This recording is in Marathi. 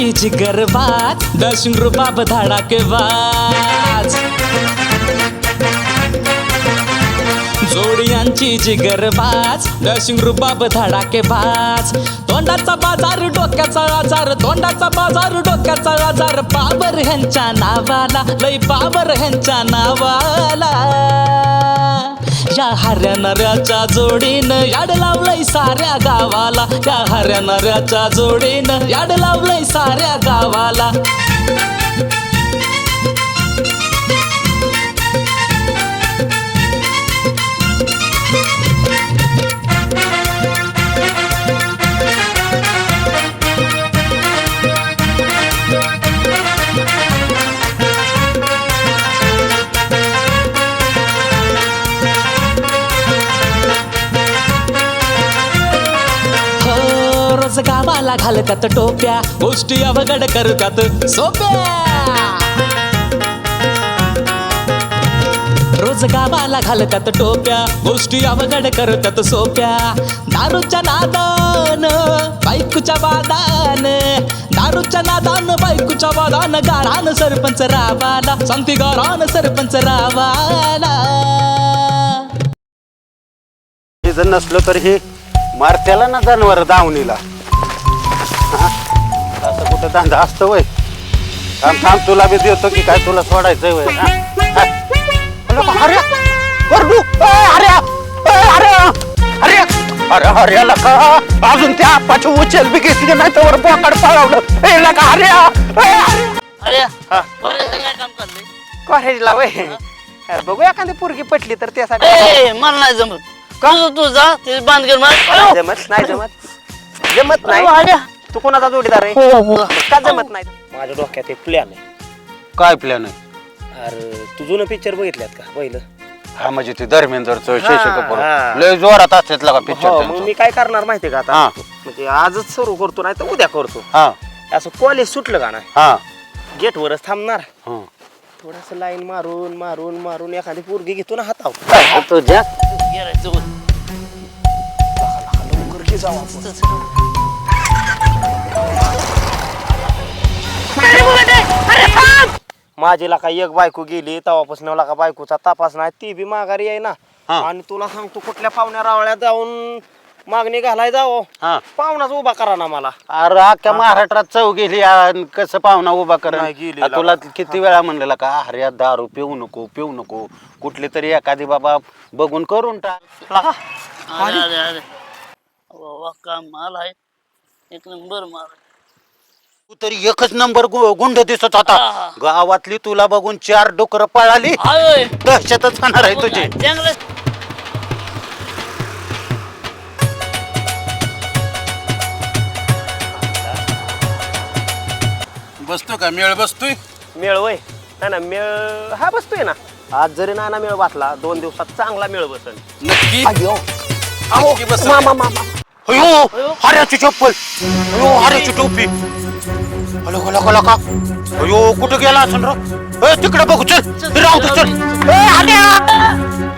जोड्यांची जिगरबाज दशिंग रुबाब धडाकेबाज जोडियांची जिगरबाज दशिंग रुबाब धडाकेबाज तोंडाचा बाजार डोक्याचा आजार तोंडाचा बाजार डोक्याचा आजार. बाबर ह्यांच्या नावाला लय बाबर ह्यांच्या नावाला. या हऱ्या नऱ्याच्या जोडीनं याड लावलंय साऱ्या गावाला. या हऱ्या नऱ्याच्या जोडीनं याड लावलंय साऱ्या गावाला. गावाला घालतात टोप्या. गोष्टी अवघड करतात. सोप्या. रोज गावाला घालतात टोप्या. गोष्टी अवघड करतात सोप्या. दारूच्या नादान बायकोच्या वादान. दारूच्या नादान बायकोच्या वादान. गारान सरपंच रावाला. सांगते गारान सरपंच रावाला. जर नसलं तर हे मारत्याला ना जनावर दावणीला. असं कुठं धंदा असतं वय. थांब थांब तुला बी देतो की काय तुला सोडायचंय वय? अरे अरे अरे अरे अरे अरे अरे लका अजून त्या आपाची उचल बी घेतली नाही तर वर बोकाड पळवलं. ए लका अरे अरे काम कॉलेजला वय. अरे बघू एखादी पोरगी पटली तर त्यासाठी. मला नाही जमत. तुझं तू जा ते मार जमत नाही जमत. जमत नाही. तू कोणाचा जोडीदार आहे? हो, हो. का जमत नाही? माझ्या डोक्यात एक प्लॅन आहे. काय प्लॅन आहे? अरे तू जुनं पिक्चर बघितल्यात का पहिलं? हा म्हणजे ते धर्मेंद्रचं शशी कपूर. हा. लय जोरात असतात का हो पिक्चर मग मी काय करणार माहितीये का आता? हा. म्हणजे आजच सुरू करतो नाही तर उद्या करतो. हा. असं कॉलेज सुटलं का ना हा. गेट वरच थांबणार. हं. थोडस लाईन मारून मारून मारून एखादी पोरगी घेतो ना हातावर. तुझ्या माझीला का एक बायको गेली तेव्हापासून मला का बायकोचा तपास नाही ती बी माघारी आहे ना. हा. आणि तुला सांगतो कुठल्या पाहुण्या रावळ्यात जाऊन मागणी घालाय जावं. हा. पाहुणाच उभा करा ना मला. अरे अख्ख्या महाराष्ट्रात चव गेली आणि कसं पाहुणा उभा कर नाही गेली तुला किती वेळा म्हणलेला का अरे दारू पिऊ नको पिऊ नको. कुठली तरी एखादी बाबा बघून करून टाक. अरे अरे अरे. वा काम माल आहे एक नंबर माल. आहे. तू तरी एकच नंबर गु- गुंड दिसत होता. हा. गावातली तुला बघून चार डुकर पळाली. दहशतच खाणार आहे तुझी. चांगलं बसतो का? मेळ बसतोय? मेळ वय. नाही ना मेळ हा बसतोय ना. आज जरी नाना मेळ वाचला दोन दिवसात चांगला मेळ बसल नक्की? अहो, नक्की बसल. मामा मामा अयो हऱ्याची चप्पल. अयो हऱ्याची टोपी. हलो हलो हलो का अयो कुठं गेला असं ए, तिकडे बघू चल. राहू दे चल. ए, हऱ्या!